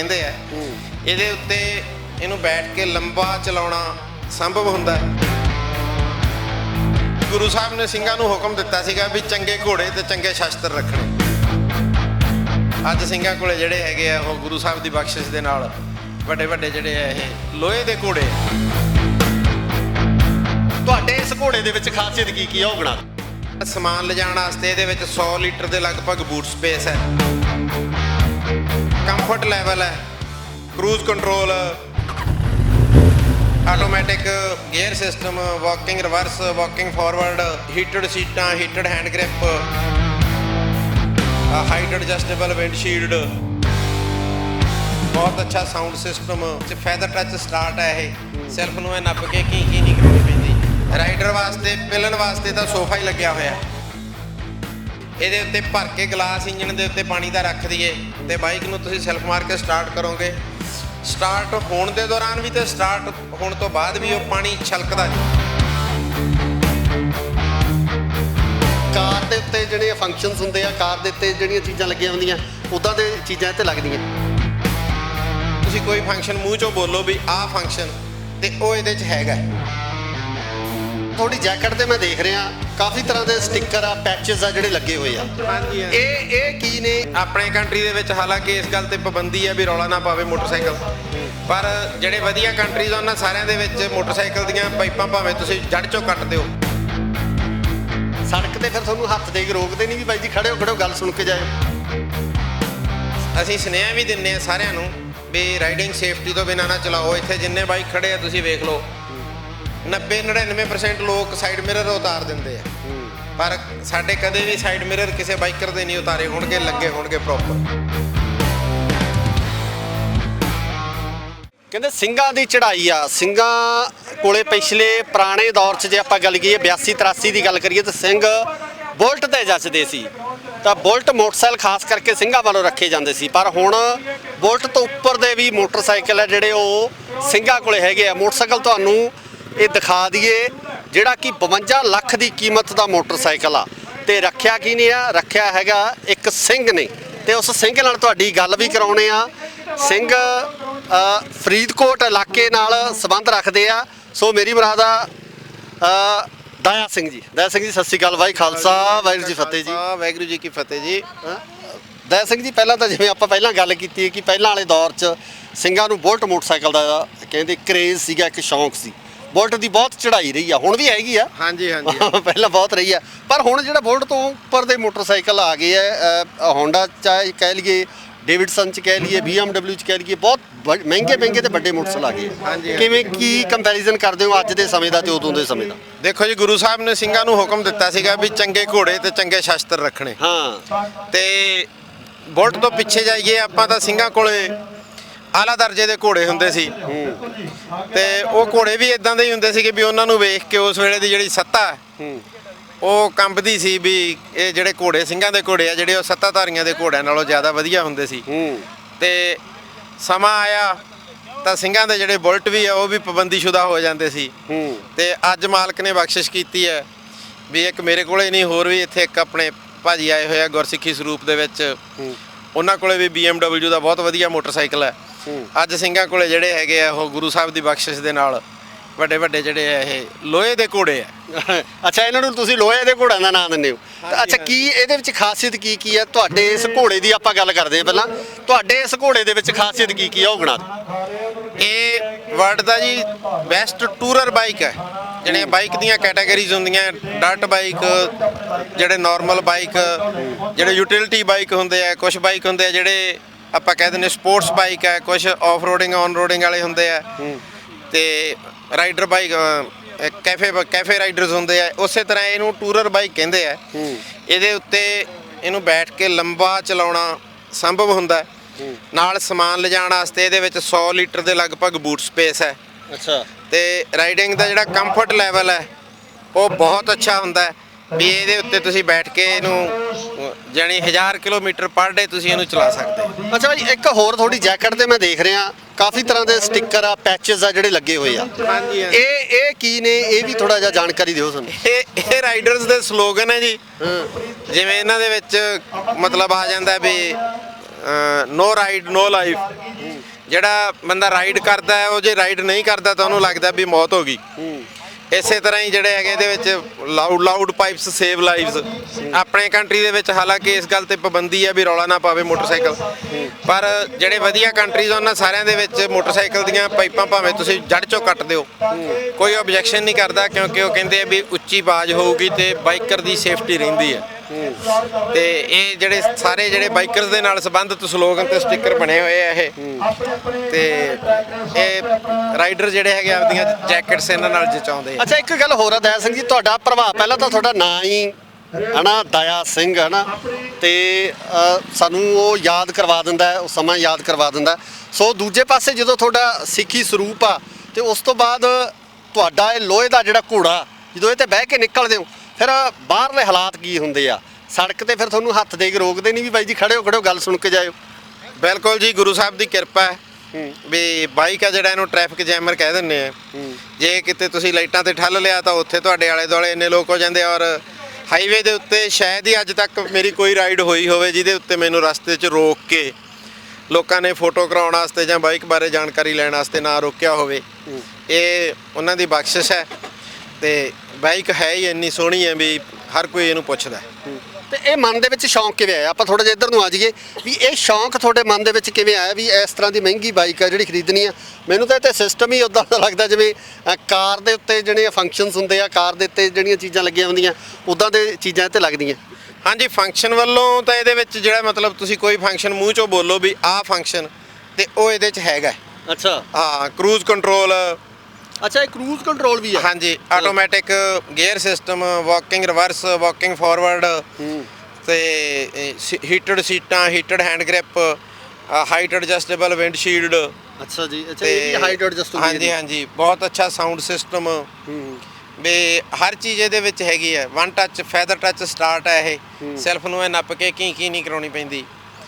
ਕਹਿੰਦੇ ਆ। ਇਹਦੇ ਉੱਤੇ ਇਹਨੂੰ ਬੈਠ ਕੇ ਲੰਬਾ ਚਲਾਉਣਾ ਸੰਭਵ ਹੁੰਦਾ ਹੈ। ਗੁਰੂ ਸਾਹਿਬ ਨੇ ਸਿੰਘਾਂ ਨੂੰ ਹੁਕਮ ਦਿੱਤਾ ਸੀਗਾ ਵੀ ਚੰਗੇ ਘੋੜੇ ਤੇ ਚੰਗੇ ਸ਼ਸਤਰ ਰੱਖਣੇ। ਅੱਜ ਸਿੰਘਾਂ ਕੋਲੇ ਜਿਹੜੇ ਹੈਗੇ ਆ ਉਹ ਗੁਰੂ ਸਾਹਿਬ ਦੀ ਬਖਸ਼ਿਸ਼ ਦੇ ਨਾਲ ਵੱਡੇ ਵੱਡੇ ਜਿਹੜੇ ਆ ਇਹ ਲੋਹੇ ਦੇ ਘੋੜੇ। ਤੁਹਾਡੇ ਇਸ ਘੋੜੇ ਦੇ ਵਿੱਚ ਖਾਸੀਅਤ ਕੀ ਕੀ ਆ ਉਹ ਬਣਾ ਦਿਓ। ਸਮਾਨ ਲਿਜਾਣ ਵਾਸਤੇ ਇਹਦੇ ਵਿੱਚ 100 ਲੀਟਰ ਦੇ ਲਗਭਗ ਬੂਟ ਸਪੇਸ ਹੈ। ਕੰਫਰਟ ਲੈਵਲ ਹੈ। Cruise control automatic gear system walking reverse walking forward heated ਸੀਟਾਂ heated hand grip height adjustable windshield ਬਹੁਤ ਅੱਛਾ ਸਾਊਂਡ ਸਿਸਟਮ ਤੇ ਫੈਦਰ ਟੱਚ ਸਟਾਰਟ ਹੈ ਇਹ। ਸੈਲਫ ਨੂੰ ਇਹ ਨੱਪ ਕੇ ਕੀ ਕੀ ਨਹੀਂ ਕਰਾਉਣੀ ਪੈਂਦੀ। ਰਾਈਡਰ ਵਾਸਤੇ ਪਿਲਣ ਵਾਸਤੇ ਤਾਂ ਸੋਫਾ ਹੀ ਲੱਗਿਆ ਹੋਇਆ। ਇਹਦੇ ਉੱਤੇ ਭਰ ਕੇ ਗਲਾਸ ਇੰਜਨ ਦੇ ਉੱਤੇ ਪਾਣੀ ਦਾ ਰੱਖ ਦਈਏ ਤੇ ਬਾਈਕ ਨੂੰ ਤੁਸੀਂ ਸੈਲਫ ਮਾਰ ਕੇ ਸਟਾਰਟ ਕਰੋਗੇ। ਸਟਾਰਟ ਹੋਣ ਦੇ ਦੌਰਾਨ ਵੀ ਤੇ ਸਟਾਰਟ ਹੋਣ ਤੋਂ ਬਾਅਦ ਵੀ ਉਹ ਪਾਣੀ ਛਲਕਦਾ ਜੀ। ਕਾਰ ਦੇ ਉੱਤੇ ਜਿਹੜੇ ਫੰਕਸ਼ਨਸ ਹੁੰਦੇ ਆ ਕਾਰ ਦੇ ਉੱਤੇ ਜਿਹੜੀਆਂ ਚੀਜ਼ਾਂ ਲੱਗੀਆਂ ਹੁੰਦੀਆਂ ਉਦਾਂ ਦੇ ਚੀਜ਼ਾਂ ਇੱਥੇ ਲੱਗਦੀਆਂ ਤੁਸੀਂ ਕੋਈ ਫੰਕਸ਼ਨ ਮੂੰਹ ਚੋਂ ਬੋਲੋ ਵੀ ਆਹ ਫੰਕਸ਼ਨ ਤੇ ਉਹ ਇਹਦੇ 'ਚ ਹੈਗਾ। ਤੁਹਾਡੀ ਜੈਕਟ ਤੇ ਮੈਂ ਦੇਖ ਰਿਹਾ ਕਾਫੀ ਤਰ੍ਹਾਂ ਦੇ ਸਟicker ਆ ਪੈਚਸ ਆ ਜਿਹੜੇ ਲੱਗੇ ਹੋਏ ਆ। ਹਾਂਜੀ ਇਹ ਇਹ ਕੀ ਨੇ? ਆਪਣੇ ਕੰਟਰੀ ਦੇ ਵਿੱਚ ਹਾਲਾਂਕਿ ਇਸ ਗੱਲ ਤੇ ਪਾਬੰਦੀ ਹੈ ਵੀ ਰੌਲਾ ਨਾ ਪਾਵੇ ਮੋਟਰਸਾਈਕਲ। ਪਰ ਜਿਹੜੇ ਵਧੀਆ ਕੰਟਰੀਜ਼ ਉਹਨਾਂ ਸਾਰਿਆਂ ਦੇ ਵਿੱਚ ਮੋਟਰਸਾਈਕਲ ਦੀਆਂ ਪਾਈਪਾਂ ਭਾਵੇਂ ਤੁਸੀਂ ਜੜ ਚੋਂ ਕੱਟ ਦਿਓ। ਸੜਕ ਤੇ ਫਿਰ ਤੁਹਾਨੂੰ ਹੱਥ ਦੇ ਕੇ ਰੋਕਦੇ ਨਹੀਂ ਵੀ ਬਾਈ ਜੀ ਖੜੇ ਹੋ ਖੜੇ ਗੱਲ ਸੁਣ ਕੇ ਜਾਏ ਅਸੀਂ ਸੁਨੇਹਾ ਵੀ ਦਿੰਨੇ ਆ ਸਾਰਿਆਂ ਨੂੰ ਵੀ ਰਾਈਡਿੰਗ ਸੇਫਟੀ ਤੋਂ ਬਿਨਾਂ ਨਾ ਚਲਾਓ। ਇੱਥੇ ਜਿੰਨੇ ਬਾਈਕ ਖੜੇ ਆ ਤੁਸੀਂ ਵੇਖ ਲਓ। 90 99% ਲੋਕ ਸਾਈਡ ਮਿਰਰ ਉਤਾਰ ਦਿੰਦੇ ਆ। ਪਰ ਸਾਡੇ ਕਦੇ ਵੀ ਸਾਈਡ ਮਿਰਰ ਕਿਸੇ ਬਾਈਕਰ ਦੇ ਨਹੀਂ ਉਤਾਰੇ ਹੋਣਗੇ ਲੱਗੇ ਹੋਣਗੇ ਪ੍ਰੋਪਰ ਕਹਿੰਦੇ ਸਿੰਘਾਂ ਦੀ ਚੜ੍ਹਾਈ ਆ। ਸਿੰਘਾਂ ਕੋਲੇ ਪਿਛਲੇ ਪੁਰਾਣੇ ਦੌਰ 'ਚ ਜੇ ਆਪਾਂ ਗੱਲ ਕਰੀਏ 82 83 ਦੀ ਗੱਲ ਕਰੀਏ ਤਾਂ ਸਿੰਘ ਬੁਲਟ ਤੇ ਜੱਜਦੇ ਸੀ। ਤਾਂ ਬੁਲਟ ਮੋਟਰਸਾਈਕਲ ਖਾਸ ਕਰਕੇ ਸਿੰਘਾਂ ਵੱਲੋਂ ਰੱਖੇ ਜਾਂਦੇ ਸੀ। ਪਰ ਹੁਣ ਬੁਲਟ ਤੋਂ ਉੱਪਰ ਦੇ ਵੀ ਮੋਟਰਸਾਈਕਲ ਆ ਜਿਹੜੇ ਉਹ ਸਿੰਘਾਂ ਕੋਲੇ ਹੈਗੇ ਆ। ਮੋਟਰਸਾਈਕਲ ਤੁਹਾਨੂੰ ਇਹ ਦਿਖਾ ਦਈਏ ਜਿਹੜਾ ਕਿ 52 ਲੱਖ ਦੀ ਕੀਮਤ ਦਾ ਮੋਟਰਸਾਈਕਲ ਆ। ਤੇ ਰੱਖਿਆ ਕੀ ਨਹੀਂ ਆ? ਰੱਖਿਆ ਹੈਗਾ ਇੱਕ ਸਿੰਘ ਨੇ। ਤੇ ਉਸ ਸਿੰਘ ਨਾਲ ਤੁਹਾਡੀ ਗੱਲ ਵੀ ਕਰਾਉਣੇ ਆ। ਸਿੰਘ ਫਰੀਦਕੋਟ ਇਲਾਕੇ ਨਾਲ ਸੰਬੰਧ ਰੱਖਦੇ ਆ। ਸੋ ਮੇਰੀ ਬਰਾਦਾ ਦਇਆ ਸਿੰਘ ਜੀ। ਦਇਆ ਸਿੰਘ ਜੀ ਸਤਿ ਸ਼੍ਰੀ ਅਕਾਲ। ਵਾਹਿ ਖਾਲਸਾ। ਵਾਹਿਗੁਰੂ ਜੀ ਫਤਿਹ ਜੀ। ਹਾਂ, ਵਾਹਿਗੁਰੂ ਜੀ ਕੀ ਫਤਿਹ ਜੀ। ਦਇਆ ਸਿੰਘ ਜੀ ਪਹਿਲਾਂ ਤਾਂ ਜਿਵੇਂ ਆਪਾਂ ਪਹਿਲਾਂ ਗੱਲ ਕੀਤੀ ਹੈ ਕਿ ਪਹਿਲਾਂ ਵਾਲੇ ਦੌਰ 'ਚ ਸਿੰਘਾਂ ਨੂੰ ਬੁਲਟ ਮੋਟਰਸਾਈਕਲ ਦਾ ਕਹਿੰਦੇ ਕਰੇਜ਼ ਸੀਗਾ ਇੱਕ ਸ਼ੌਂਕ ਸੀ। ਬੁਲਟ ਦੀ ਬਹੁਤ ਚੜ੍ਹਾਈ ਰਹੀ ਆ ਹੁਣ ਵੀ ਹੈਗੀ ਆ। ਹਾਂਜੀ ਹਾਂਜੀ। ਪਹਿਲਾਂ ਬਹੁਤ ਰਹੀ ਆ। ਪਰ ਹੁਣ ਜਿਹੜਾ ਬੁਲਟ ਤੋਂ ਉੱਪਰ ਦੇ ਮੋਟਰਸਾਈਕਲ ਆ ਗਏ ਆ ਹੋਂਡਾ ਚਾਹੇ ਕਹਿ ਲਈਏ ਡੇਵਿਡਸਨ ਚ ਕਹਿ ਲਈਏ BMW ਚ ਕਹਿ ਲਈਏ ਬਹੁਤ ਮਹਿੰਗੇ ਮਹਿੰਗੇ ਤੇ ਵੱਡੇ ਮੋਟਰਸਾਈਕਲ ਆ ਗਏ ਆ। ਕਿਵੇਂ ਕੀ ਕੰਪੈਰੀਜ਼ਨ ਕਰਦੇ ਹੋ ਅੱਜ ਦੇ ਸਮੇਂ ਦਾ ਤੇ ਉਦੋਂ ਦੇ ਸਮੇਂ ਦਾ? ਦੇਖੋ ਜੀ ਗੁਰੂ ਸਾਹਿਬ ਨੇ ਸਿੰਘਾਂ ਨੂੰ ਹੁਕਮ ਦਿੱਤਾ ਸੀਗਾ ਵੀ ਚੰਗੇ ਘੋੜੇ ਤੇ ਚੰਗੇ ਸ਼ਸਤਰ ਰੱਖਣੇ। ਹਾਂ। ਤੇ ਬੁਲਟ ਤੋਂ ਪਿੱਛੇ ਜਾਈਏ ਆਪਾਂ ਤਾਂ ਸਿੰਘਾਂ ਕੋਲੇ ਆਲਾ ਦਰਜੇ ਦੇ ਘੋੜੇ ਹੁੰਦੇ ਸੀ। ਤੇ ਉਹ ਘੋੜੇ ਵੀ ਇਦਾਂ ਦੇ ਹੀ ਹੁੰਦੇ ਸੀਗੇ ਵੀ ਉਹਨਾਂ ਨੂੰ ਵੇਖ ਕੇ ਉਸ ਵੇਲੇ ਦੀ ਜਿਹੜੀ ਸੱਤਾ ਹੈ, ਉਹ ਕੰਬਦੀ ਸੀ ਵੀ ਇਹ ਜਿਹੜੇ ਘੋੜੇ ਸਿੰਘਾਂ ਦੇ ਘੋੜੇ ਆ ਜਿਹੜੇ ਉਹ ਸੱਤਾਧਾਰੀਆਂ ਦੇ ਘੋੜਿਆਂ ਨਾਲੋਂ ਜ਼ਿਆਦਾ ਵਧੀਆ ਹੁੰਦੇ ਸੀ। ਹੂੰ ਤੇ ਸਮਾਂ ਆਇਆ ਤਾਂ ਸਿੰਘਾਂ ਦੇ ਜਿਹੜੇ ਬੁਲਟ ਵੀ ਆ ਉਹ ਵੀ ਪਾਬੰਦੀਸ਼ੁਦਾ ਹੋ ਜਾਂਦੇ ਸੀ। ਹੂੰ ਤੇ ਅੱਜ ਮਾਲਕ ਨੇ ਬਖਸ਼ਿਸ਼ ਕੀਤੀ ਹੈ ਵੀ ਇੱਕ ਮੇਰੇ ਕੋਲੇ ਨਹੀਂ ਹੋਰ ਵੀ ਇੱਥੇ ਇੱਕ ਆਪਣੇ ਭਾਜੀ ਆਏ ਹੋਏ ਆ ਗੁਰਸਿੱਖੀ ਸਰੂਪ ਦੇ ਵਿੱਚ। ਉਹਨਾਂ ਕੋਲੇ ਵੀ BMW ਦਾ ਬਹੁਤ ਵਧੀਆ ਮੋਟਰਸਾਈਕਲ ਹੈ। ਅੱਜ ਸਿੰਘਾਂ ਕੋਲੇ ਜਿਹੜੇ ਹੈਗੇ ਆ ਉਹ ਗੁਰੂ ਸਾਹਿਬ ਦੀ ਬਖਸ਼ਿਸ਼ ਦੇ ਨਾਲ ਵੱਡੇ ਵੱਡੇ ਜਿਹੜੇ ਆ ਇਹ ਲੋਹੇ ਦੇ ਘੋੜੇ ਆ। ਅੱਛਾ ਇਹਨਾਂ ਨੂੰ ਤੁਸੀਂ ਲੋਹੇ ਦੇ ਘੋੜਿਆਂ ਦਾ ਨਾਮ ਦਿੰਦੇ ਹੋ। ਤਾਂ ਅੱਛਾ ਕੀ ਇਹਦੇ ਵਿੱਚ ਖਾਸੀਅਤ ਕੀ ਕੀ ਹੈ ਤੁਹਾਡੇ ਇਸ ਘੋੜੇ ਦੀ ਆਪਾਂ ਗੱਲ ਕਰਦੇ ਹਾਂ ਪਹਿਲਾਂ। ਤੁਹਾਡੇ ਇਸ ਘੋੜੇ ਦੇ ਵਿੱਚ ਖਾਸੀਅਤ ਕੀ ਕੀ ਹੈ ਉਹ ਦਿਓ। ਇਹ ਵਰਲਡ ਦਾ ਜੀ ਬੈਸਟ ਟੂਰਰ ਬਾਈਕ ਹੈ ਜਿਹੜੇ ਬਾਈਕ ਦੀਆਂ ਕੈਟਾਗਰੀਜ਼ ਹੁੰਦੀਆਂ ਡਰਟ ਬਾਈਕ ਜਿਹੜੇ ਨਾਰਮਲ ਬਾਈਕ ਜਿਹੜੇ ਯੂਟਿਲਿਟੀ ਬਾਈਕ ਹੁੰਦੇ ਆ ਕੁਝ ਬਾਈਕ ਹੁੰਦੇ ਆ ਜਿਹੜੇ ਆਪਾਂ ਕਹਿ ਦਿੰਦੇ ਸਪੋਰਟਸ ਬਾਈਕ ਹੈ ਕੁਝ ਆਫ ਰੋਡਿੰਗ ਔਨ ਰੋਡਿੰਗ ਵਾਲੇ ਹੁੰਦੇ ਆ। ਤੇ rider bike cafe cafe riders ਹੁੰਦੇ ਆ। ਉਸੇ ਤਰ੍ਹਾਂ ਇਹਨੂੰ ਟੂਰਰ ਬਾਈਕ ਕਹਿੰਦੇ ਆ। ਇਹਦੇ ਉੱਤੇ ਇਹਨੂੰ ਬੈਠ ਕੇ ਲੰਬਾ ਚਲਾਉਣਾ ਸੰਭਵ ਹੁੰਦਾ ਨਾਲ ਸਮਾਨ ਲਿਜਾਣ ਵਾਸਤੇ ਇਹਦੇ ਵਿੱਚ 100 ਲੀਟਰ ਦੇ ਲਗਭਗ ਬੂਟ ਸਪੇਸ ਹੈ। ਅੱਛਾ। ਤੇ ਰਾਈਡਿੰਗ ਦਾ ਜਿਹੜਾ ਕੰਫਰਟ ਲੈਵਲ ਹੈ ਉਹ ਬਹੁਤ ਅੱਛਾ ਹੁੰਦਾ ਹੈ। ਵੀ ਇਹਦੇ ਉੱਤੇ ਤੁਸੀਂ ਬੈਠ ਕੇ ਇਹਨੂੰ ਜਾਨੀ 1000 ਕਿਲੋਮੀਟਰ ਪਰ ਡੇ ਤੁਸੀਂ ਇਹਨੂੰ ਚਲਾ ਸਕਦੇ ਹੋ। ਅੱਛਾ ਭਾਈ ਇੱਕ ਹੋਰ ਤੁਹਾਡੀ ਜੈਕਟ ਤੇ ਮੈਂ ਦੇਖ ਰਿਹਾ ਕਾਫੀ ਤਰ੍ਹਾਂ ਦੇ ਸਟicker ਆ ਪੈਚਸ ਆ ਜਿਹੜੇ ਲੱਗੇ ਹੋਏ ਆ। ਹਾਂਜੀ, ਹਾਂਜੀ। ਇਹ ਇਹ ਕੀ ਨੇ? ਇਹ ਵੀ ਥੋੜਾ ਜਿਹਾ ਜਾਣਕਾਰੀ ਦਿਓ ਸਾਨੂੰ। ਇਹ ਇਹ ਰਾਈਡਰਸ ਦੇ ਸਲੋਗਨ ਹੈ ਜੀ। ਜਿਵੇਂ ਇਹਨਾਂ ਦੇ ਵਿੱਚ ਮਤਲਬ ਆ ਜਾਂਦਾ ਵੀ ਨੋ ਰਾਈਡ ਨੋ ਲਾਈਫ ਜਿਹੜਾ ਬੰਦਾ ਰਾਈਡ ਕਰਦਾ ਹੈ ਉਹ ਜੇ ਰਾਈਡ ਨਹੀਂ ਕਰਦਾ ਤਾਂ ਉਹਨੂੰ ਲੱਗਦਾ ਵੀ ਮੌਤ ਹੋ ਗਈ। ਇਸੇ ਤਰ੍ਹਾਂ ਹੀ ਜਿਹੜੇ ਹੈਗੇ ਇਹਦੇ ਵਿੱਚ loud loud pipes save lives ਆਪਣੇ ਕੰਟਰੀ ਦੇ ਵਿੱਚ ਹਾਲਾਂਕਿ ਇਸ ਗੱਲ ਤੇ ਪਾਬੰਦੀ ਹੈ ਵੀ ਰੌਲਾ ਨਾ ਪਾਵੇ ਮੋਟਰਸਾਈਕਲ। ਪਰ ਜਿਹੜੇ ਵਧੀਆ ਕੰਟਰੀਜ਼ ਉਹਨਾਂ ਸਾਰਿਆਂ ਦੇ ਵਿੱਚ ਮੋਟਰਸਾਈਕਲ ਦੀਆਂ ਪਾਈਪਾਂ ਭਾਵੇਂ ਤੁਸੀਂ ਜੜ ਚੋਂ ਕੱਟ ਦਿਓ। ਕੋਈ ਆਬਜੈਕਸ਼ਨ ਨਹੀਂ ਕਰਦਾ ਕਿਉਂਕਿ ਉਹ ਕਹਿੰਦੇ ਆ ਵੀ ਉੱਚੀ ਆਵਾਜ਼ ਹੋਊਗੀ ਤੇ ਬਾਈਕਰ ਦੀ ਸੇਫਟੀ ਰਹਿੰਦੀ ਹੈ। ਤੇ ਇਹ ਜਿਹੜੇ ਸਾਰੇ ਜਿਹੜੇ ਬਾਈਕਰਸ ਦੇ ਨਾਲ ਸੰਬੰਧਿਤ ਸਲੋਗਨ ਤੇ ਸਟicker ਬਣੇ ਹੋਏ ਆ ਇਹ। ਤੇ ਇਹ ਰਾਈਡਰ ਜਿਹੜੇ ਹੈਗੇ ਆਪਦੀਆਂ ਜੈਕਟਸ ਇਹਨਾਂ ਨਾਲ ਜਚਾਉਂਦੇ ਆ। ਅੱਛਾ ਇੱਕ ਗੱਲ ਹੋਰ ਆ ਦਇਆ ਸਿੰਘ ਜੀ ਤੁਹਾਡਾ ਪ੍ਰਭਾਵ ਪਹਿਲਾਂ ਤਾਂ ਤੁਹਾਡਾ ਨਾਂ ਹੀ ਹਨਾ ਦਇਆ ਸਿੰਘ ਹਨਾ। ਤੇ ਅ, ਸਾਨੂੰ ਉਹ ਯਾਦ ਕਰਵਾ ਦਿੰਦਾ ਉਹ ਸਮਾਂ ਯਾਦ ਕਰਵਾ ਦਿੰਦਾ ਸੋ ਦੂਜੇ ਪਾਸੇ ਜਦੋਂ ਤੁਹਾਡਾ ਸਿੱਖੀ ਸਰੂਪ ਆ ਤੇ ਉਸ ਤੋਂ ਬਾਅਦ ਤੁਹਾਡਾ ਇਹ ਲੋਹੇ ਦਾ ਜਿਹੜਾ ਘੋੜਾ ਜਦੋਂ ਇਹ ਤੇ ਬਹਿ ਕੇ ਨਿਕਲਦੇ ਹੋ ਫਿਰ ਬਾਹਰਲੇ ਹਾਲਾਤ ਕੀ ਹੁੰਦੇ ਆ? ਸੜਕ ਤੇ ਫਿਰ ਤੁਹਾਨੂੰ ਹੱਥ ਦੇ ਕੇ ਰੋਕਦੇ ਨਹੀਂ ਵੀ ਬਾਈ ਜੀ ਖੜੇ ਹੋ ਖੜੇ ਹੋ ਗੱਲ ਸੁਣ ਕੇ ਜਾਇਓ। ਬਿਲਕੁਲ ਜੀ ਗੁਰੂ ਸਾਹਿਬ ਦੀ ਕਿਰਪਾ ਹੈ ਵੀ ਬਾਈਕ ਆ ਜਿਹੜਾ ਇਹਨੂੰ ਟ੍ਰੈਫਿਕ ਜੈਮਰ ਕਹਿ ਦਿੰਦੇ ਆ। ਜੇ ਕਿਤੇ ਤੁਸੀਂ ਲਾਈਟਾਂ ਤੇ ਠੱਲ ਲਿਆ ਤਾਂ ਉੱਥੇ ਤੁਹਾਡੇ ਆਲੇ ਦੁਆਲੇ ਇੰਨੇ ਲੋਕ ਹੋ ਜਾਂਦੇ ਔਰ ਹਾਈਵੇ ਦੇ ਉੱਤੇ ਸ਼ਾਇਦ ਹੀ ਅੱਜ ਤੱਕ ਮੇਰੀ ਕੋਈ ਰਾਈਡ ਹੋਈ ਹੋਵੇ ਜਿਹਦੇ ਉੱਤੇ ਮੈਨੂੰ ਰਸਤੇ 'ਚ ਰੋਕ ਕੇ ਲੋਕਾਂ ਨੇ ਫੋਟੋ ਕਰਾਉਣ ਵਾਸਤੇ ਜਾਂ ਬਾਈਕ ਬਾਰੇ ਜਾਣਕਾਰੀ ਲੈਣ ਵਾਸਤੇ ਨਾ ਰੋਕਿਆ ਹੋਵੇ। ਇਹ ਉਹਨਾਂ ਦੀ ਬਖਸ਼ਿਸ਼ ਹੈ। ਤੇ ਬਾਈਕ ਹੈ ਹੀ ਇੰਨੀ ਸੋਹਣੀ ਹੈ ਵੀ ਹਰ ਕੋਈ ਇਹਨੂੰ ਪੁੱਛਦਾ ਹੈ। ਤੇ ਇਹ ਮਨ ਦੇ ਵਿੱਚ ਸ਼ੌਂਕ ਕਿਵੇਂ ਆਇਆ? ਆਪਾਂ ਥੋੜਾ ਜਿਹਾ ਇੱਧਰ ਨੂੰ ਆ ਜਾਈਏ ਵੀ ਇਹ ਸ਼ੌਂਕ ਤੁਹਾਡੇ ਮਨ ਦੇ ਵਿੱਚ ਕਿਵੇਂ ਆਇਆ ਵੀ ਇਸ ਤਰ੍ਹਾਂ ਦੀ ਮਹਿੰਗੀ ਬਾਈਕ ਆ ਜਿਹੜੀ ਖਰੀਦਣੀ ਆ? ਮੈਨੂੰ ਤਾਂ ਇੱਥੇ ਸਿਸਟਮ ਹੀ ਉਦਾਂ ਦਾ ਲੱਗਦਾ ਜਿਵੇਂ ਅ, ਕਾਰ ਦੇ ਉੱਤੇ ਜਿਹੜੇ ਫੰਕਸ਼ਨਸ ਹੁੰਦੇ ਆ ਕਾਰ ਦੇ ਉੱਤੇ ਜਿਹੜੀਆਂ ਚੀਜ਼ਾਂ ਲੱਗੀਆਂ ਹੁੰਦੀਆਂ ਉਦਾਂ ਦੇ ਚੀਜ਼ਾਂ ਇੱਥੇ ਲੱਗਦੀਆਂ। ਹਾਂਜੀ ਫੰਕਸ਼ਨ ਵੱਲੋਂ ਤਾਂ ਇਹਦੇ ਵਿੱਚ ਜਿਹੜਾ ਮਤਲਬ ਤੁਸੀਂ ਕੋਈ ਫੰਕਸ਼ਨ ਮੂੰਹ ਚੋਂ ਬੋਲੋ ਵੀ ਆਹ ਫੰਕਸ਼ਨ ਤੇ ਉਹ ਇਹਦੇ 'ਚ ਹੈਗਾ ਅੱਛਾ। ਹਾਂ ਕਰੂਜ਼ ਕੰਟਰੋਲ ਅੱਛਾ ਇਹ ਕਰੂਜ਼ ਕੰਟਰੋਲ ਵੀ ਆ ਹਾਂਜੀ automatic gear system walking reverse walking forward ਤੇ ਹੀਟਡ ਸੀਟਾਂ heated hand grip height adjustable windshield ਅੱਛਾ ਜੀ ਅੱਛਾ ਇਹ ਵੀ ਹਾਈਟ ਐਡਜਸਟ ਹੁੰਦੀ ਹਾਂਜੀ ਹਾਂਜੀ ਬਹੁਤ ਅੱਛਾ ਸਾਊਂਡ ਸਿਸਟਮ ਹੂੰ। ਵੀ ਹਰ ਚੀਜ਼ ਇਹਦੇ ਵਿੱਚ ਹੈਗੀ ਹੈ। One touch feather touch start ਹੈ ਇਹ। ਸੈਲਫ ਨੂੰ ਇਹ ਨੱਪ ਕੇ ਕੀ ਕੀ ਨਹੀਂ ਕਰਾਉਣੀ ਪੈਂਦੀ।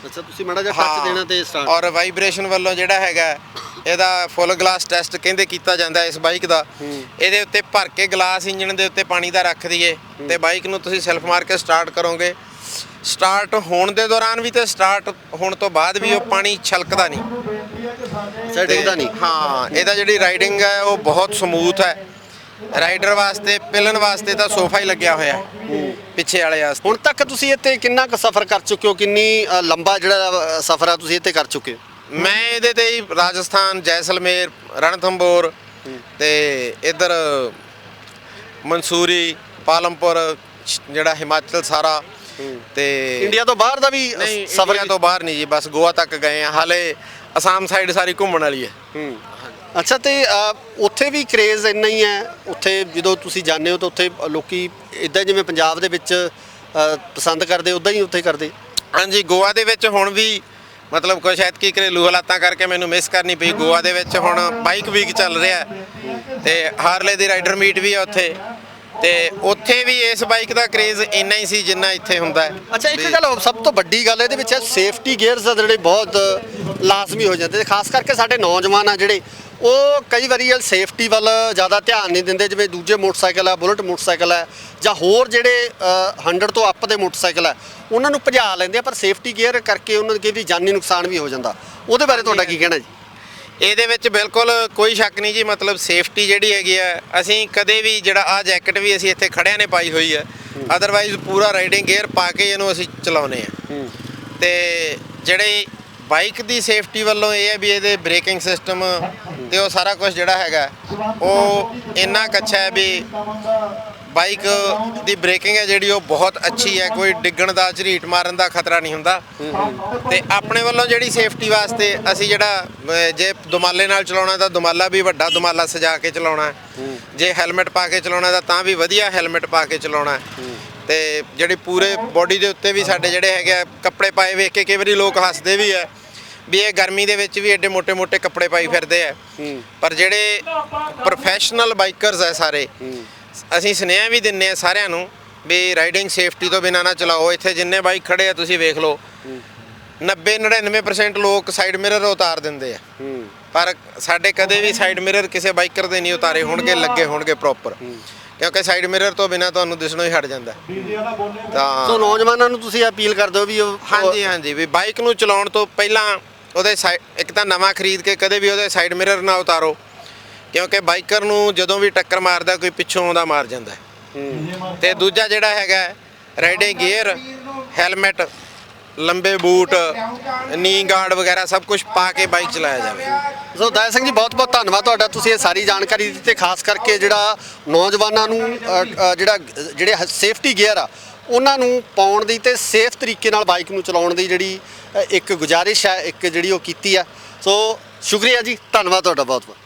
ਅੱਛਾ ਤੁਸੀਂ ਮਾੜਾ ਜਿਹਾ ਟੱਚ ਦੇਣਾ ਤੇ ਸਟਾਰਟ ਔਰ ਵਾਈਬ੍ਰੇਸ਼ਨ ਵੱਲੋਂ ਜਿਹੜਾ ਹੈਗਾ ਇਹਦਾ ਫੁੱਲ ਗਲਾਸ ਟੈਸਟ ਕਹਿੰਦੇ ਕੀਤਾ ਜਾਂਦਾ ਇਸ ਬਾਈਕ ਦਾ। ਇਹਦੇ ਉੱਤੇ ਭਰ ਕੇ ਗਲਾਸ ਇੰਜਨ ਦੇ ਉੱਤੇ ਪਾਣੀ ਦਾ ਰੱਖ ਦਈਏ ਤੇ ਬਾਈਕ ਨੂੰ ਤੁਸੀਂ ਸੈਲਫ ਮਾਰ ਕੇ ਸਟਾਰਟ ਕਰੋਗੇ। ਸਟਾਰਟ ਹੋਣ ਦੇ ਦੌਰਾਨ ਵੀ ਤੇ ਸਟਾਰਟ ਹੋਣ ਤੋਂ ਬਾਅਦ ਵੀ ਉਹ ਪਾਣੀ ਛਲਕਦਾ ਨਹੀਂ। ਸੈਟਿੰਗ ਦਾ ਨਹੀਂ। ਹਾਂ ਇਹਦਾ ਜਿਹੜੀ ਰਾਈਡਿੰਗ ਹੈ ਉਹ ਬਹੁਤ ਸਮੂਥ ਹੈ। ਰਾਈਡਰ ਵਾਸਤੇ ਪਿਲਨ ਵਾਸਤੇ ਤਾਂ ਸੋਫਾ ਹੀ ਲੱਗਿਆ ਹੋਇਆ ਹੈ ਪਿੱਛੇ ਵਾਲੇ ਵਾਸਤੇ। ਹੁਣ ਤੱਕ ਤੁਸੀਂ ਇੱਥੇ ਕਿੰਨਾ ਕੁ ਸਫ਼ਰ ਕਰ ਚੁੱਕੇ ਹੋ? ਕਿੰਨੀ ਅ, ਲੰਬਾ ਜਿਹੜਾ ਸਫ਼ਰ ਆ ਤੁਸੀਂ ਇੱਥੇ ਕਰ ਚੁੱਕੇ ਹੋ? ਮੈਂ ਇਹਦੇ ਤੇ ਹੀ ਰਾਜਸਥਾਨ ਜੈਸਲਮੇਰ ਰਣਥੰਬੋਰ ਤੇ ਇਧਰ ਮਨਸੂਰੀ ਪਾਲਮਪੁਰ ਜਿਹੜਾ ਹਿਮਾਚਲ ਸਾਰਾ ਤੇ ਇੰਡੀਆ ਤੋਂ ਬਾਹਰ ਦਾ ਵੀ ਨਹੀਂ ਸਫ਼ਰ ਸਫਰ ਤੋਂ ਬਾਹਰ ਨਹੀਂ ਜੀ ਬਸ ਗੋਆ ਤੱਕ ਗਏ ਆ। ਹਾਲੇ ਅਸਾਮ ਸਾਈਡ ਸਾਰੀ ਘੁੰਮਣ ਵਾਲੀ ਹੈ। ਹੂੰ। ਅੱਛਾ ਤੇ ਅ, ਉੱਥੇ ਵੀ ਕ੍ਰੇਜ਼ ਇੰਨਾ ਹੀ ਹੈ? ਉੱਥੇ ਜਦੋਂ ਤੁਸੀਂ ਜਾਂਦੇ ਹੋ ਤਾਂ ਉੱਥੇ ਲੋਕੀ ਇਦਾਂ ਜਿਵੇਂ ਪੰਜਾਬ ਦੇ ਵਿੱਚ ਅ, ਪਸੰਦ ਕਰਦੇ ਉਦਾਂ ਹੀ ਉੱਥੇ ਕਰਦੇ? ਹਾਂਜੀ ਗੋਆ ਦੇ ਵਿੱਚ ਹੁਣ ਵੀ ਮਤਲਬ ਕੁਛ ਐਤਕੀ ਘਰੇਲੂ ਹਾਲਾਤਾਂ ਕਰਕੇ ਮੈਨੂੰ ਮਿਸ ਕਰਨੀ ਪਈ। ਗੋਆ ਦੇ ਵਿੱਚ ਹੁਣ ਬਾਈਕ ਵੀਕ ਚੱਲ ਰਿਹਾ ਹੈ ਤੇ ਹਾਰਲੇ ਦੀ ਰਾਈਡਰ ਮੀਟ ਵੀ ਹੈ ਉੱਥੇ। ਤੇ ਉੱਥੇ ਵੀ ਇਸ ਬਾਈਕ ਦਾ ਕ੍ਰੇਜ਼ ਇੰਨਾ ਹੀ ਸੀ ਜਿੰਨਾ ਇੱਥੇ ਹੁੰਦਾ ਹੈ। ਅੱਛਾ ਇੱਕ ਗੱਲ ਹੋਰ, ਸਭ ਤੋਂ ਵੱਡੀ ਗੱਲ ਇਹਦੇ ਵਿੱਚ ਹੈ ਸੇਫਟੀ ਗੇਅਰਸ ਆ ਜਿਹੜੇ ਬਹੁਤ ਲਾਜ਼ਮੀ ਹੋ ਜਾਂਦੇ ਤੇ ਖਾਸ ਕਰਕੇ ਸਾਡੇ ਨੌਜਵਾਨ ਆ ਜਿਹੜੇ ਉਹ ਕਈ ਵਾਰੀ ਇਹ ਸੇਫਟੀ ਵੱਲ ਜ਼ਿਆਦਾ ਧਿਆਨ ਨਹੀਂ ਦਿੰਦੇ ਜਿਵੇਂ ਦੂਜੇ ਮੋਟਰਸਾਈਕਲ ਆ ਬੁਲਟ ਮੋਟਰਸਾਈਕਲ ਹੈ ਜਾਂ ਹੋਰ ਜਿਹੜੇ ਅ, 100 ਤੋਂ ਅੱਪ ਦੇ ਮੋਟਰਸਾਈਕਲ ਆ ਉਹਨਾਂ ਨੂੰ ਭਜਾ ਲੈਂਦੇ ਆ ਪਰ ਸੇਫਟੀ ਗੇਅਰ ਕਰਕੇ ਉਹਨਾਂ ਦੇ ਵੀ ਜਾਨੀ ਨੁਕਸਾਨ ਵੀ ਹੋ ਜਾਂਦਾ। ਉਹਦੇ ਬਾਰੇ ਤੁਹਾਡਾ ਕੀ ਕਹਿਣਾ ਜੀ? ਇਹਦੇ ਵਿੱਚ ਬਿਲਕੁਲ ਕੋਈ ਸ਼ੱਕ ਨਹੀਂ ਜੀ ਮਤਲਬ ਸੇਫਟੀ ਜਿਹੜੀ ਹੈਗੀ ਆ ਅਸੀਂ ਕਦੇ ਵੀ ਜਿਹੜਾ ਆ ਜੈਕਟ ਵੀ ਅਸੀਂ ਇੱਥੇ ਖੜਿਆਂ ਨੇ ਪਾਈ ਹੋਈ ਹੈ। ਅਦਰਵਾਈਜ਼ ਪੂਰਾ ਰਾਈਡਿੰਗ ਗੇਅਰ ਪਾ ਕੇ ਇਹਨੂੰ ਅਸੀਂ ਚਲਾਉਨੇ ਆ। ਤੇ ਜਿਹੜੇ ਬਾਈਕ ਦੀ ਸੇਫਟੀ ਵੱਲੋਂ ਇਹ ਹੈ ਵੀ ਇਹਦੇ ਬ੍ਰੇਕਿੰਗ ਸਿਸਟਮ ਤੇ ਉਹ ਸਾਰਾ ਕੁਝ ਜਿਹੜਾ ਹੈਗਾ ਉਹ ਇੰਨਾ ਕੁ ਅੱਛਾ ਹੈ ਵੀ ਬਾਈਕ ਦੀ ਬ੍ਰੇਕਿੰਗ ਹੈ ਜਿਹੜੀ, ਉਹ ਬਹੁਤ ਅੱਛੀ ਹੈ। ਕੋਈ ਡਿੱਗਣ ਦਾ, ਝਰੀਟ ਮਾਰਨ ਦਾ ਖਤਰਾ ਨਹੀਂ ਹੁੰਦਾ। ਤੇ ਆਪਣੇ ਵੱਲੋਂ ਜਿਹੜੀ ਸੇਫਟੀ ਵਾਸਤੇ ਅਸੀਂ ਜਿਹੜਾ ਜੇ ਦੁਮਾਲੇ ਨਾਲ ਚਲਾਉਣਾ, ਤਾਂ ਦੁਮਾਲਾ ਵੀ ਵੱਡਾ ਦੁਮਾਲਾ ਸਜਾ ਕੇ ਚਲਾਉਣਾ ਜੇ ਹੈਲਮਟ ਪਾ ਕੇ ਚਲਾਉਣਾ, ਤਾਂ ਤਾਂ ਵੀ ਵਧੀਆ ਹੈਲਮਟ ਪਾ ਕੇ ਚਲਾਉਣਾ ਹੈ। ਤੇ ਜਿਹੜੀ ਪੂਰੇ ਬੋਡੀ ਦੇ ਉੱਤੇ ਵੀ ਸਾਡੇ ਜਿਹੜੇ ਹੈਗੇ ਆ, ਕੱਪੜੇ ਪਾਏ ਵੇਖ ਕੇ ਕਈ ਵਾਰੀ ਲੋਕ ਹੱਸਦੇ ਵੀ ਹੈ, ਵੀ ਇਹ ਗਰਮੀ ਦੇ ਵਿੱਚ ਵੀ ਐਡੇ ਮੋٹے-ਮੋٹے ਕੱਪੜੇ ਪਾਈ ਫਿਰਦੇ ਆ ਪਰ ਜਿਹੜੇ ਪ੍ਰੋਫੈਸ਼ਨਲ ਬਾਈਕਰਸ ਆ ਸਾਰੇ ਅਸੀਂ ਸੁਨੇਹਾ ਵੀ ਦਿੰਨੇ ਆ ਸਾਰਿਆਂ ਨੂੰ ਵੀ ਰਾਈਡਿੰਗ ਸੇਫਟੀ ਤੋਂ ਬਿਨਾਂ ਨਾ ਚਲਾਓ। ਇੱਥੇ ਜਿੰਨੇ ਬਾਈਕ ਖੜੇ ਆ ਤੁਸੀਂ ਵੇਖ ਲਓ। 90 99% ਲੋਕ ਸਾਈਡ ਮਿਰਰ ਉਤਾਰ ਦਿੰਦੇ ਆ। ਪਰ ਸਾਡੇ ਕਦੇ ਵੀ ਸਾਈਡ ਮਿਰਰ ਕਿਸੇ ਬਾਈਕਰ ਦੇ ਨਹੀਂ ਉਤਾਰੇ ਹੋਣਗੇ ਲੱਗੇ ਹੋਣਗੇ ਪ੍ਰੋਪਰ ਕਿਉਂਕਿ ਸਾਈਡ ਮਿਰਰ ਤੋਂ ਬਿਨਾ ਤੁਹਾਨੂੰ ਦਿਸਣੋਂ ਹੀ ਹਟ ਜਾਂਦਾ। ਤਾਂ ਸੋ ਨੌਜਵਾਨਾਂ ਨੂੰ ਤੁਸੀਂ ਅਪੀਲ ਕਰਦੇ ਹੋ ਵੀ ਹਾਂਜੀ ਹਾਂਜੀ ਵੀ ਬਾਈਕ ਨੂੰ ਚਲਾਉਣ ਤੋਂ ਪਹਿਲਾਂ ਉਹਦੇ ਇੱਕ ਤਾਂ ਨਵਾਂ ਖਰੀਦ ਕੇ ਕਦੇ ਵੀ ਉਹਦੇ ਸਾਈਡ ਮਿਰਰ ਨਾ ਉਤਾਰੋ। ਕਿਉਂਕਿ ਬਾਈਕਰ ਨੂੰ ਜਦੋਂ ਵੀ ਟੱਕਰ ਮਾਰਦਾ, ਕੋਈ ਪਿੱਛੋਂ ਆਉਂਦਾ ਮਾਰ ਜਾਂਦਾ। ਹੈ। ਤੇ ਦੂਜਾ ਜਿਹੜਾ ਹੈਗਾ ਰਾਈਡਿੰਗ ਗੀਅਰ ਹੈਲਮਟ ਲੰਬੇ ਬੂਟ ਨੀ ਗਾਰਡ ਵਗੈਰਾ ਸਭ ਕੁਝ ਪਾ ਕੇ ਬਾਈਕ ਚਲਾਇਆ ਜਾਵੇ। ਸੋ ਦਇਆ ਸਿੰਘ ਜੀ ਬਹੁਤ ਬਹੁਤ ਧੰਨਵਾਦ ਤੁਹਾਡਾ। ਤੁਸੀਂ ਇਹ ਸਾਰੀ ਜਾਣਕਾਰੀ ਦਿੱਤੀ ਤੇ ਖਾਸ ਕਰਕੇ ਜਿਹੜਾ ਨੌਜਵਾਨਾਂ ਨੂੰ ਜਿਹੜਾ, ਜਿਹੜੇ ਸੇਫਟੀ ਗੇਅਰ ਆ, ਉਹਨਾਂ ਨੂੰ ਪਾਉਣ ਦੀ ਤੇ ਸੇਫ ਤਰੀਕੇ ਨਾਲ ਬਾਈਕ ਨੂੰ ਚਲਾਉਣ ਦੀ ਜਿਹੜੀ ਇੱਕ ਗੁਜ਼ਾਰਿਸ਼ ਹੈ, ਇੱਕ ਜਿਹੜੀ ਉਹ ਕੀਤੀ ਆ। ਸੋ, ਸ਼ੁਕਰੀਆ ਜੀ। ਧੰਨਵਾਦ ਤੁਹਾਡਾ ਬਹੁਤ ਬਹੁਤ